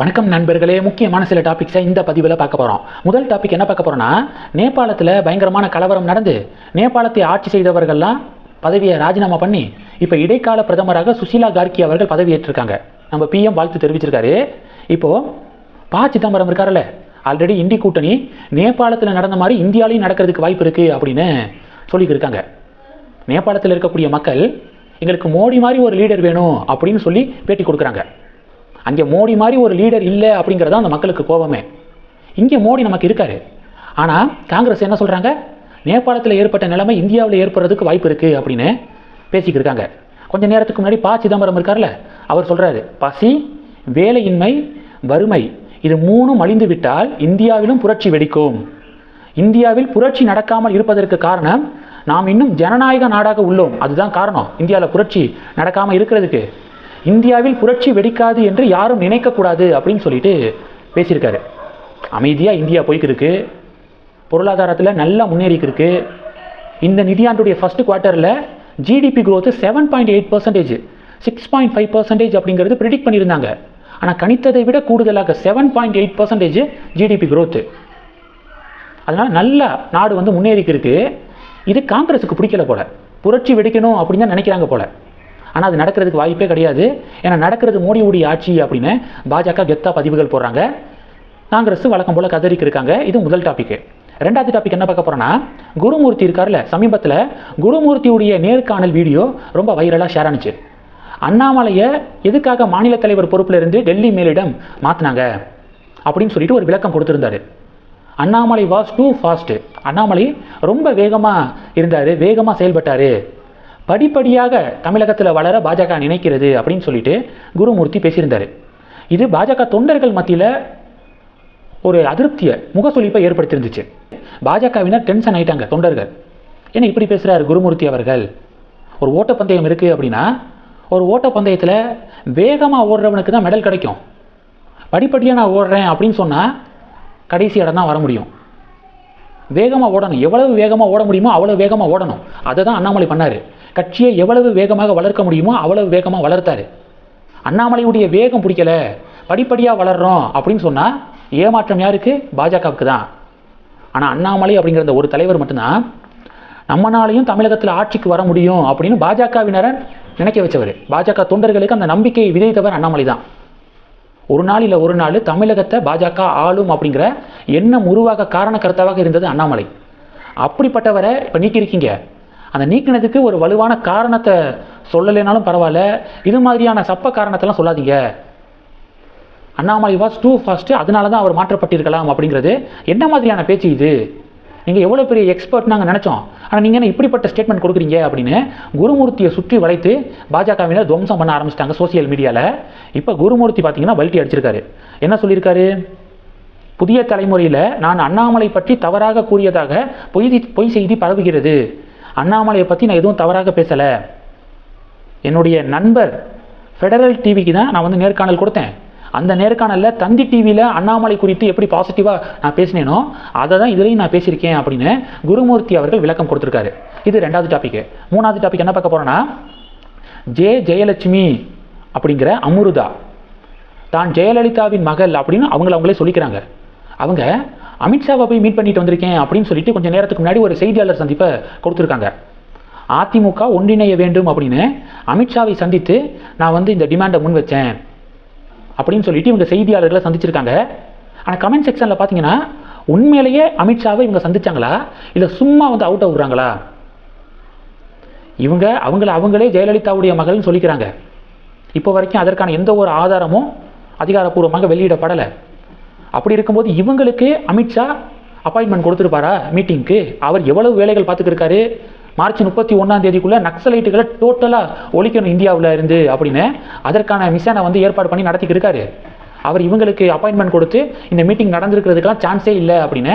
வணக்கம் நண்பர்களே. முக்கியமான சில டாபிக்ஸை இந்த பதிவில் பார்க்க போகிறோம் முதல் டாபிக் என்ன பார்க்க போகிறோன்னா நேபாளத்தில் பயங்கரமான கலவரம் நடந்து நேபாளத்தை ஆட்சி செய்தவர்கள்லாம் பதவியை ராஜினாமா பண்ணி இப்போ இடைக்கால பிரதமராக சுஷீலா கார்கி அவர்கள் பதவியேற்றிருக்காங்க. நம்ம பிஎம் வாழ்த்து தெரிவிச்சிருக்காரு. இப்போது ப. சிதம்பரம் இருக்கார்ல ஆல்ரெடி இந்தி கூட்டணி நேபாளத்தில் நடந்த மாதிரி இந்தியாலையும் நடக்கிறதுக்கு வாய்ப்பு இருக்குது அப்படின்னு சொல்லிக்கிருக்காங்க. நேபாளத்தில் இருக்கக்கூடிய மக்கள் எங்களுக்கு மோடி மாதிரி ஒரு லீடர் வேணும் அப்படின்னு சொல்லி பேட்டி கொடுக்குறாங்க. அங்கே மோடி மாதிரி ஒரு லீடர் இல்லை அப்படிங்கிறது தான் அந்த மக்களுக்கு கோபமே. இங்கே மோடி நமக்கு இருக்காரு. ஆனால் காங்கிரஸ் என்ன சொல்கிறாங்க நேபாளத்தில் ஏற்பட்ட நிலைமை இந்தியாவில் ஏற்படுறதுக்கு வாய்ப்பு இருக்குது அப்படின்னு பேசிக்கிட்டு இருக்காங்க. கொஞ்ச நேரத்துக்கு முன்னாடி ப. சிதம்பரம் இருக்கார்ல அவர் சொல்கிறாரு பசி வேலையின்மை வறுமை இது மூணும் அழிந்து விட்டால் இந்தியாவிலும் புரட்சி வெடிக்கும். இந்தியாவில் புரட்சி நடக்காமல் இருப்பதற்கு காரணம் நாம் இன்னும் ஜனநாயக நாடாக உள்ளோம். அதுதான் காரணம். இந்தியாவில் புரட்சி நடக்காமல் இருக்கிறதுக்கு. இந்தியாவில் புரட்சி வெடிக்காது என்று யாரும் நினைக்கக்கூடாது அப்படின்னு சொல்லிட்டு பேசியிருக்காரு. அமைதியாக இந்தியா போய்க்கிருக்கு. பொருளாதாரத்தில் நல்லா முன்னேறிக்கிருக்கு. இந்த நிதியாண்டுடைய first குவார்ட்டரில் GDP growth seven point eight percentage six point five percentage அப்படிங்கிறது ப்ரிடிக்ட் பண்ணியிருந்தாங்க. ஆனால் கணித்ததை விட கூடுதலாக seven point eight percentage GDP growth அதனால் நல்லா நாடு வந்து முன்னேறிக்கிருக்கு. இது காங்கிரஸுக்கு பிடிக்கல போல. புரட்சி வெடிக்கணும் அப்படின்னு தான் நினைக்கிறாங்க போல. ஆனால் அது நடக்கிறதுக்கு வாய்ப்பே கிடையாது. ஏன்னா நடக்கிறது மோடியுடைய ஆட்சி அப்படின்னு பாஜக கெத்தா பதிவுகள் போடுறாங்க. காங்கிரஸ் வழக்கம் போல் கதறிக்கு இருக்காங்க இது முதல் டாபிக் ரெண்டாவது டாபிக் என்ன பார்க்க போகிறோன்னா குருமூர்த்தி இருக்கார்ல சமீபத்தில் குருமூர்த்தியுடைய நேர்காணல் வீடியோ ரொம்ப வைரலாக ஷேர் ஆனுச்சு. அண்ணாமலையை எதுக்காக மாநில தலைவர் பொறுப்பில் இருந்து டெல்லி மேலிடம் மாற்றினாங்க அப்படின்னு சொல்லிட்டு ஒரு விளக்கம் கொடுத்துருந்தாரு. Annamalai was too fast Annamalai ரொம்ப வேகமாக இருந்தார் வேகமாக செயல்பட்டார். படிப்படியாக தமிழகத்தில் வளர பாஜக நினைக்கிறது அப்படின்னு சொல்லிட்டு குருமூர்த்தி பேசியிருந்தார். இது பாஜக தொண்டர்கள் மத்தியில் ஒரு அதிருப்தியை முகசொலிப்பை ஏற்படுத்தியிருந்துச்சு. பாஜகவினர் டென்ஷன் ஆயிட்டாங்க தொண்டர்கள். ஏன்னா இப்படி பேசுகிறார் குருமூர்த்தி அவர்கள். ஒரு ஓட்டப்பந்தயம் இருக்குது அப்படின்னா ஒரு ஓட்டப்பந்தயத்தில் வேகமாக ஓடுறவனுக்கு தான் மெடல் கிடைக்கும். படிப்படியாக நான் ஓடுறேன் அப்படின்னு சொன்னால் கடைசி இடம் தான் வர முடியும். வேகமாக ஓடணும். எவ்வளவு வேகமாக ஓட முடியுமோ அவ்வளோ வேகமாக ஓடணும். அதை தான் அண்ணாமலை பண்ணார். கட்சியை எவ்வளவு வேகமாக வளர்க்க முடியுமோ அவ்வளவு வேகமாக வளர்த்தாரு. அண்ணாமலையுடைய வேகம் பிடிக்கல. படிப்படியாக வளர்றோம் அப்படின்னு சொன்னால் ஏமாற்றம் யாருக்கு? பாஜகவுக்கு தான். ஆனால் அண்ணாமலை அப்படிங்கிற அந்த ஒரு தலைவர் மட்டும்தான் நம்மனாலையும் தமிழகத்தில் ஆட்சிக்கு வர முடியும் அப்படின்னு பாஜகவினரை நினைக்க வச்சவர். பாஜக தொண்டர்களுக்கு அந்த நம்பிக்கையை விதைத்தவர் அண்ணாமலை தான். ஒரு நாள் இல்லை ஒரு நாள் தமிழகத்தை பாஜக ஆளும் அப்படிங்கிற எண்ணம் உருவாக காரண கருத்தாவாக இருந்தது அண்ணாமலை. அப்படிப்பட்டவரை இப்போ நீக்கியிருக்கீங்க. அந்த நீக்கினதுக்கு ஒரு வலுவான காரணத்தை சொல்லலைனாலும் பரவாயில்ல. இது மாதிரியான சப்ப காரணத்தெல்லாம் சொல்லாதீங்க. அண்ணாமலை வாஸ் டூ ஃபாஸ்ட்டு அதனால தான் அவர் மாற்றப்பட்டிருக்கலாம் அப்படிங்கிறது. என்ன மாதிரியான பேச்சு இது? நீங்கள் எவ்வளோ பெரிய எக்ஸ்பர்ட் நாங்கள் நினச்சோம். ஆனால் நீங்கள் என்ன இப்படிப்பட்ட ஸ்டேட்மெண்ட் கொடுக்குறீங்க அப்படின்னு குருமூர்த்தியை சுற்றி வளைத்து பாஜகவினர் துவம்சம் பண்ண ஆரம்பிச்சிட்டாங்க சோசியல் மீடியாவில் இப்போ குருமூர்த்தி பார்த்தீங்கன்னா வல்ட்டி அடிச்சிருக்காரு. என்ன சொல்லியிருக்காரு? புதிய தலைமுறையில் நான் அண்ணாமலை பற்றி தவறாக கூறியதாக பொய் பொய் செய்தி பரவுகிறது. அண்ணாமலையை பற்றி நான் எதுவும் தவறாக பேசலை. என்னுடைய நண்பர் ஃபெடரல் டிவிக்கு தான் நான் வந்து நேர்காணல் கொடுத்தேன். அந்த நேர்காணலில் தந்தி டிவியில் அண்ணாமலை குறித்து எப்படி பாசிட்டிவாக நான் பேசினேனோ அதை தான் இதுலேயும் நான் பேசியிருக்கேன் அப்படின்னு குருமூர்த்தி அவர்கள் விளக்கம் கொடுத்துருக்காரு. இது ரெண்டாவது டாபிக் மூணாவது டாபிக் என்ன பார்க்க போகிறோன்னா ஜே ஜெயலட்சுமி அப்படிங்கிற அமுருதா. தான் ஜெயலலிதாவின் மகள் அப்படின்னு அவங்கள அவங்களே சொல்லிக்கிறாங்க. அவங்க அமித்ஷாவை போய் மீட் பண்ணிட்டு வந்திருக்கேன் அப்படின்னு சொல்லிட்டு கொஞ்சம் நேரத்துக்கு முன்னாடி ஒரு செய்தியாளர் சந்திப்பை கொடுத்துருக்காங்க. அதிமுக ஒன்றிணைய வேண்டும் அப்படின்னு அமித்ஷாவை சந்தித்து நான் வந்து இந்த டிமாண்டை முன் வச்சேன் அப்படின்னு சொல்லிட்டு இவங்க செய்தியாளர்களை சந்திச்சிருக்காங்க. ஆனால் கமெண்ட் செக்ஷனில் பார்த்தீங்கன்னா உண்மையிலேயே அமித்ஷாவை இவங்க சந்திச்சாங்களா? இல்லை சும்மா வந்து அவுட் ஆகுறாங்களா இவங்க அவங்கள அவங்களே ஜெயலலிதாவுடைய மகள்னு சொல்லிக்கிறாங்க. இப்போ வரைக்கும் அதற்கான எந்த ஒரு ஆதாரமும் அதிகாரப்பூர்வமாக வெளியிடப்படலை. அப்படி இருக்கும்போது இவங்களுக்கு அமித்ஷா அப்பாயின்மெண்ட் கொடுத்துருப்பாரா? மீட்டிங்க்கு அவர் எவ்வளவு வேலைகள் பார்த்துக்கிருக்காரு மார்ச் முப்பத்தி ஒன்றாம் தேதிக்குள்ளே நக்சலைட்டுகளை டோட்டலாக ஒழிக்கணும் இந்தியாவில் இருந்து அப்படின்னு அதற்கான மிஷனை வந்து ஏற்பாடு பண்ணி நடத்திக்கிட்டு அவர் இவங்களுக்கு அப்பாயின்மெண்ட் கொடுத்து இந்த மீட்டிங் நடந்திருக்கிறதுக்கெல்லாம் சான்ஸே இல்லை அப்படின்னு